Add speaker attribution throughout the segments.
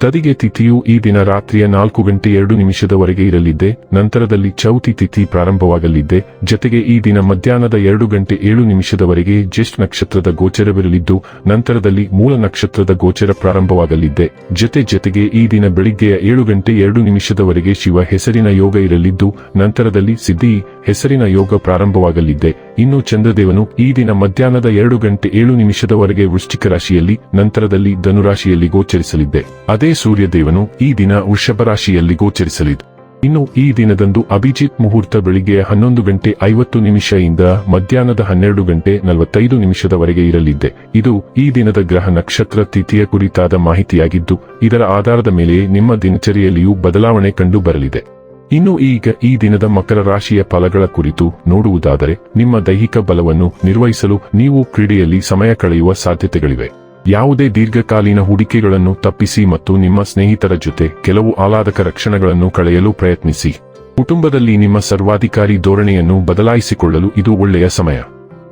Speaker 1: ತದಿಗೆ ತಿಥಿಯು ಈ ದಿನ ರಾತ್ರಿಯ ನಾಲ್ಕು ಗಂಟೆ ಎರಡು ನಿಮಿಷದವರೆಗೆ ಇರಲಿದ್ದೆ, ನಂತರದಲ್ಲಿ ಚೌತಿ ತಿಥಿ ಪ್ರಾರಂಭವಾಗಲಿದ್ದೆ, ಜತೆಗೆ ಈ ದಿನ ಮಧ್ಯಾಹ್ನದ ಎರಡು ಗಂಟೆ ಏಳು ನಿಮಿಷದವರೆಗೆ ಜ್ಯೇಷ್ಠ ನಕ್ಷತ್ರದ ಗೋಚರವಿರಲಿದ್ದು, ನಂತರದಲ್ಲಿ ಮೂಲ ನಕ್ಷತ್ರದ ಗೋಚರ ಪ್ರಾರಂಭವಾಗಲಿದ್ದೆ, ಜತೆ ಜತೆಗೆ ಈ ದಿನ ಬೆಳಿಗ್ಗೆಯ ಏಳು ಗಂಟೆ ಎರಡು ನಿಮಿಷದವರೆಗೆ ಶಿವ ಹೆಸರಿನ ಯೋಗ ಇರಲಿದ್ದು, ನಂತರದಲ್ಲಿ ಸಿದ್ಧಿ ಹೆಸರಿನ ಯೋಗ ಪ್ರಾರಂಭವಾಗಲಿದ್ದೆ. ಇನ್ನು ಚಂದ್ರದೇವನು ಈ ದಿನ ಮಧ್ಯಾಹ್ನದ ಎರಡು ಗಂಟೆ ಏಳು ನಿಮಿಷದವರೆಗೆ ವೃಶ್ಚಿಕ ರಾಶಿಯಲ್ಲಿ, ನಂತರದಲ್ಲಿ ಧನುರಾಶಿಯಲ್ಲಿ ಗೋಚರಿಸಲಿದ್ದೆ. ಅದೇ ಸೂರ್ಯದೇವನು ಈ ದಿನ ವೃಷಭ ರಾಶಿಯಲ್ಲಿ ಗೋಚರಿಸಲಿದೆ ಇನ್ನು ಈ ದಿನದಂದು ಅಭಿಜಿತ್ ಮುಹೂರ್ತ ಬೆಳಿಗ್ಗೆ ಹನ್ನೊಂದು ಗಂಟೆ ಐವತ್ತು ನಿಮಿಷದಿಂದ ಮಧ್ಯಾಹ್ನದ ಹನ್ನೆರಡು ಗಂಟೆ ನಲವತ್ತೈದು ನಿಮಿಷದವರೆಗೆ ಇರಲಿದ್ದೆ. ಇದು ಈ ದಿನದ ಗ್ರಹ ನಕ್ಷತ್ರ ತಿಥಿಯ ಕುರಿತಾದ ಮಾಹಿತಿಯಾಗಿದ್ದು, ಇದರ ಆಧಾರದ ಮೇಲೆ ನಿಮ್ಮ ದಿನಚರಿಯಲ್ಲಿಯೂ ಬದಲಾವಣೆ ಕಂಡು ಬರಲಿದೆ. ಇನ್ನು ಈಗ ಈ ದಿನದ ಮಕರ ರಾಶಿಯ ಫಲಗಳ ಕುರಿತು ನೋಡುವುದಾದರೆ, ನಿಮ್ಮ ದೈಹಿಕ ಬಲವನ್ನು ನಿರ್ವಹಿಸಲು ನೀವು ಕ್ರೀಡೆಯಲ್ಲಿ ಸಮಯ ಕಳೆಯುವ ಸಾಧ್ಯತೆಗಳಿವೆ. ಯಾವುದೇ ದೀರ್ಘಕಾಲೀನ ಹೂಡಿಕೆಗಳನ್ನು ತಪ್ಪಿಸಿ ಮತ್ತು ನಿಮ್ಮ ಸ್ನೇಹಿತರ ಜೊತೆ ಕೆಲವು ಆಹ್ಲಾದಕ ರಕ್ಷಣೆಗಳನ್ನು ಕಳೆಯಲು ಪ್ರಯತ್ನಿಸಿ. ಕುಟುಂಬದಲ್ಲಿ ನಿಮ್ಮ ಸರ್ವಾಧಿಕಾರಿ ಧೋರಣೆಯನ್ನು ಬದಲಾಯಿಸಿಕೊಳ್ಳಲು ಇದು ಒಳ್ಳೆಯ ಸಮಯ.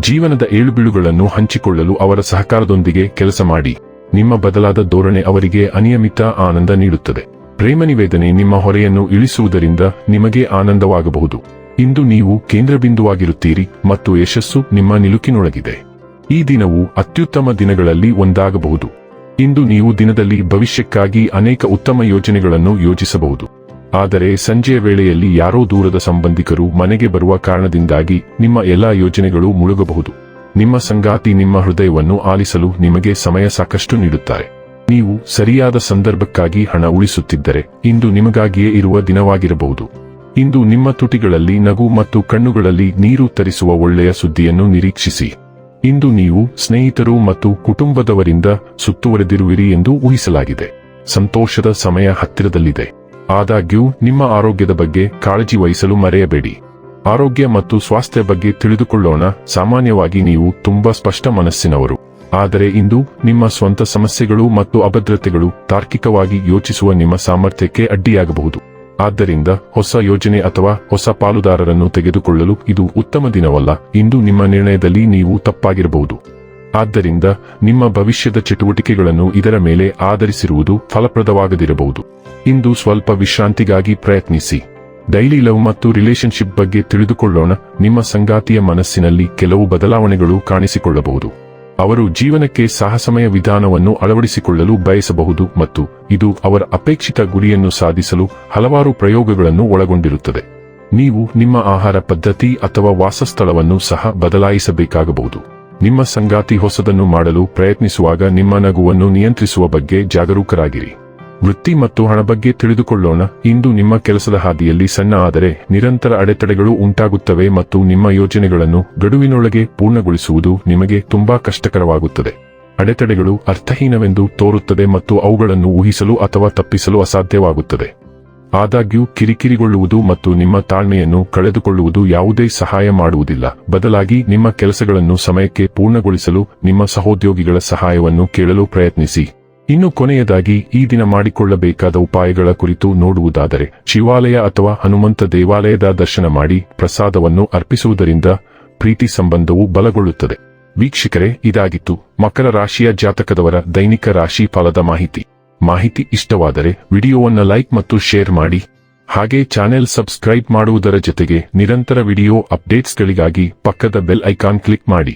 Speaker 1: ಜೀವನದ ಏಳುಬೀಳುಗಳನ್ನು ಹಂಚಿಕೊಳ್ಳಲು ಅವರ ಸಹಕಾರದೊಂದಿಗೆ ಕೆಲಸ ಮಾಡಿ. ನಿಮ್ಮ ಬದಲಾದ ಧೋರಣೆ ಅವರಿಗೆ ಅನಿಯಮಿತ ಆನಂದ ನೀಡುತ್ತದೆ. ಪ್ರೇಮ ನಿವೇದನೆ ನಿಮ್ಮ ಹೊರೆಯನ್ನು ಇಳಿಸುವುದರಿಂದ ನಿಮಗೆ ಆನಂದವಾಗಬಹುದು. ಇಂದು ನೀವು ಕೇಂದ್ರಬಿಂದುವಾಗಿರುತ್ತೀರಿ ಮತ್ತು ಯಶಸ್ಸು ನಿಮ್ಮ ನಿಲುಕಿನೊಳಗಿದೆ. ಈ ದಿನವು ಅತ್ಯುತ್ತಮ ದಿನಗಳಲ್ಲಿ ಒಂದಾಗಬಹುದು. ಇಂದು ನೀವು ದಿನದಲ್ಲಿ ಭವಿಷ್ಯಕ್ಕಾಗಿ ಅನೇಕ ಉತ್ತಮ ಯೋಜನೆಗಳನ್ನು ಯೋಜಿಸಬಹುದು. ಆದರೆ ಸಂಜೆಯ ವೇಳೆಯಲ್ಲಿ ಯಾರೋ ದೂರದ ಸಂಬಂಧಿಕರು ಮನೆಗೆ ಬರುವ ಕಾರಣದಿಂದಾಗಿ ನಿಮ್ಮ ಎಲ್ಲಾ ಯೋಜನೆಗಳು ಮುಳುಗಬಹುದು. ನಿಮ್ಮ ಸಂಗಾತಿ ನಿಮ್ಮ ಹೃದಯವನ್ನು ಆಲಿಸಲು ನಿಮಗೆ ಸಮಯ ಸಾಕಷ್ಟು ನೀಡುತ್ತಾರೆ. ನೀವು ಸರಿಯಾದ ಸಂದರ್ಭಕ್ಕಾಗಿ ಹಣ ಉಳಿಸುತ್ತಿದ್ದರೆ ಇಂದು ನಿಮಗಾಗಿಯೇ ಇರುವ ದಿನವಾಗಿರಬಹುದು. ಇಂದು ನಿಮ್ಮ ತುಟಿಗಳಲ್ಲಿ ನಗು ಮತ್ತು ಕಣ್ಣುಗಳಲ್ಲಿ ನೀರು ತರಿಸುವ ಒಳ್ಳೆಯ ಸುದ್ದಿಯನ್ನು ನಿರೀಕ್ಷಿಸಿ. ಇಂದು ನೀವು ಸ್ನೇಹಿತರು ಮತ್ತು ಕುಟುಂಬದವರಿಂದ ಸುತ್ತುವರೆದಿರುವಿರಿ ಎಂದು ಊಹಿಸಲಾಗಿದೆ. ಸಂತೋಷದ ಸಮಯ ಹತ್ತಿರದಲ್ಲಿದೆ. ಆದಾಗ್ಯೂ, ನಿಮ್ಮ ಆರೋಗ್ಯದ ಬಗ್ಗೆ ಕಾಳಜಿ ವಹಿಸಲು ಮರೆಯಬೇಡಿ. ಆರೋಗ್ಯ ಮತ್ತು ಸ್ವಾಸ್ಥ್ಯ ಬಗ್ಗೆ ತಿಳಿದುಕೊಳ್ಳೋಣ. ಸಾಮಾನ್ಯವಾಗಿ ನೀವು ತುಂಬಾ ಸ್ಪಷ್ಟ ಮನಸ್ಸಿನವರು. ಆದರೆ ಇಂದು ನಿಮ್ಮ ಸ್ವಂತ ಸಮಸ್ಯೆಗಳು ಮತ್ತು ಅಭದ್ರತೆಗಳು ತಾರ್ಕಿಕವಾಗಿ ಯೋಚಿಸುವ ನಿಮ್ಮ ಸಾಮರ್ಥ್ಯಕ್ಕೆ ಅಡ್ಡಿಯಾಗಬಹುದು. ಆದ್ದರಿಂದ ಹೊಸ ಯೋಜನೆ ಅಥವಾ ಹೊಸ ಪಾಲುದಾರರನ್ನು ತೆಗೆದುಕೊಳ್ಳಲು ಇದು ಉತ್ತಮ ದಿನವಲ್ಲ. ಇಂದು ನಿಮ್ಮ ನಿರ್ಣಯದಲ್ಲಿ ನೀವು ತಪ್ಪಾಗಿರಬಹುದು. ಆದ್ದರಿಂದ ನಿಮ್ಮ ಭವಿಷ್ಯದ ಚಟುವಟಿಕೆಗಳನ್ನು ಇದರ ಮೇಲೆ ಆಧರಿಸಿರುವುದು ಫಲಪ್ರದವಾಗದಿರಬಹುದು. ಇಂದು ಸ್ವಲ್ಪ ವಿಶ್ರಾಂತಿಗಾಗಿ ಪ್ರಯತ್ನಿಸಿ. ಡೈಲಿ ಲವ್ ಮತ್ತು ರಿಲೇಶನ್ಶಿಪ್ ಬಗ್ಗೆ ತಿಳಿದುಕೊಳ್ಳೋಣ. ನಿಮ್ಮ ಸಂಗಾತಿಯ ಮನಸ್ಸಿನಲ್ಲಿ ಕೆಲವು ಬದಲಾವಣೆಗಳು ಕಾಣಿಸಿಕೊಳ್ಳಬಹುದು. ಅವರು ಜೀವನಕ್ಕೆ ಸಾಹಸಮಯ ವಿಧಾನವನ್ನು ಅಳವಡಿಸಿಕೊಳ್ಳಲು ಬಯಸಬಹುದು ಮತ್ತು ಇದು ಅವರ ಅಪೇಕ್ಷಿತ ಗುರಿಯನ್ನು ಸಾಧಿಸಲು ಹಲವಾರು ಪ್ರಯೋಗಗಳನ್ನು ಒಳಗೊಂಡಿರುತ್ತದೆ. ನೀವು ನಿಮ್ಮ ಆಹಾರ ಪದ್ಧತಿ ಅಥವಾ ವಾಸಸ್ಥಳವನ್ನು ಸಹ ಬದಲಾಯಿಸಬೇಕಾಗಬಹುದು. ನಿಮ್ಮ ಸಂಗಾತಿ ಹೊಸದನ್ನು ಮಾಡಲು ಪ್ರಯತ್ನಿಸುವಾಗ ನಿಮ್ಮ ನಗುವನ್ನು ನಿಯಂತ್ರಿಸುವ ಬಗ್ಗೆ ಜಾಗರೂಕರಾಗಿರಿ. ವೃತ್ತಿ ಮತ್ತು ಹಣ ಬಗ್ಗೆ ತಿಳಿದುಕೊಳ್ಳೋಣ. ಇಂದು ನಿಮ್ಮ ಕೆಲಸದ ಹಾದಿಯಲ್ಲಿ ಸಣ್ಣ ಆದರೆ ನಿರಂತರ ಅಡೆತಡೆಗಳು ಉಂಟಾಗುತ್ತವೆ ಮತ್ತು ನಿಮ್ಮ ಯೋಜನೆಗಳನ್ನು ಗಡುವಿನೊಳಗೆ ಪೂರ್ಣಗೊಳಿಸುವುದು ನಿಮಗೆ ತುಂಬಾ ಕಷ್ಟಕರವಾಗುತ್ತದೆ. ಅಡೆತಡೆಗಳು ಅರ್ಥಹೀನವೆಂದು ತೋರುತ್ತದೆ ಮತ್ತು ಅವುಗಳನ್ನು ಊಹಿಸಲು ಅಥವಾ ತಪ್ಪಿಸಲು ಅಸಾಧ್ಯವಾಗುತ್ತದೆ. ಆದಾಗ್ಯೂ ಕಿರಿಕಿರಿಗೊಳ್ಳುವುದು ಮತ್ತು ನಿಮ್ಮ ತಾಳ್ಮೆಯನ್ನು ಕಳೆದುಕೊಳ್ಳುವುದು ಯಾವುದೇ ಸಹಾಯ ಮಾಡುವುದಿಲ್ಲ. ಬದಲಾಗಿ ನಿಮ್ಮ ಕೆಲಸಗಳನ್ನು ಸಮಯಕ್ಕೆ ಪೂರ್ಣಗೊಳಿಸಲು ನಿಮ್ಮ ಸಹೋದ್ಯೋಗಿಗಳ ಸಹಾಯವನ್ನು ಕೇಳಲು ಪ್ರಯತ್ನಿಸಿ. ಇನ್ನು ಕೊನೆಯದಾಗಿ ಈ ದಿನ ಮಾಡಿಕೊಳ್ಳಬೇಕಾದ ಉಪಾಯಗಳ ಕುರಿತು ನೋಡುವುದಾದರೆ, ಶಿವಾಲಯ ಅಥವಾ ಹನುಮಂತ ದೇವಾಲಯದ ದರ್ಶನ ಮಾಡಿ ಪ್ರಸಾದವನ್ನು ಅರ್ಪಿಸುವುದರಿಂದ ಪ್ರೀತಿ ಸಂಬಂಧವು ಬಲಗೊಳ್ಳುತ್ತದೆ. ವೀಕ್ಷಕರೇ, ಇದಾಗಿತ್ತು ಮಕರ ರಾಶಿಯ ಜಾತಕದವರ ದೈನಿಕ ರಾಶಿ ಫಲದ ಮಾಹಿತಿ. ಮಾಹಿತಿ ಇಷ್ಟವಾದರೆ ವಿಡಿಯೋವನ್ನು ಲೈಕ್ ಮತ್ತು ಶೇರ್ ಮಾಡಿ. ಹಾಗೆ ಚಾನೆಲ್ ಸಬ್ಸ್ಕ್ರೈಬ್ ಮಾಡುವುದರ ಜೊತೆಗೆ ನಿರಂತರ ವಿಡಿಯೋ ಅಪ್ಡೇಟ್ಸ್ಗಳಿಗಾಗಿ ಪಕ್ಕದ ಬೆಲ್ ಐಕಾನ್ ಕ್ಲಿಕ್ ಮಾಡಿ.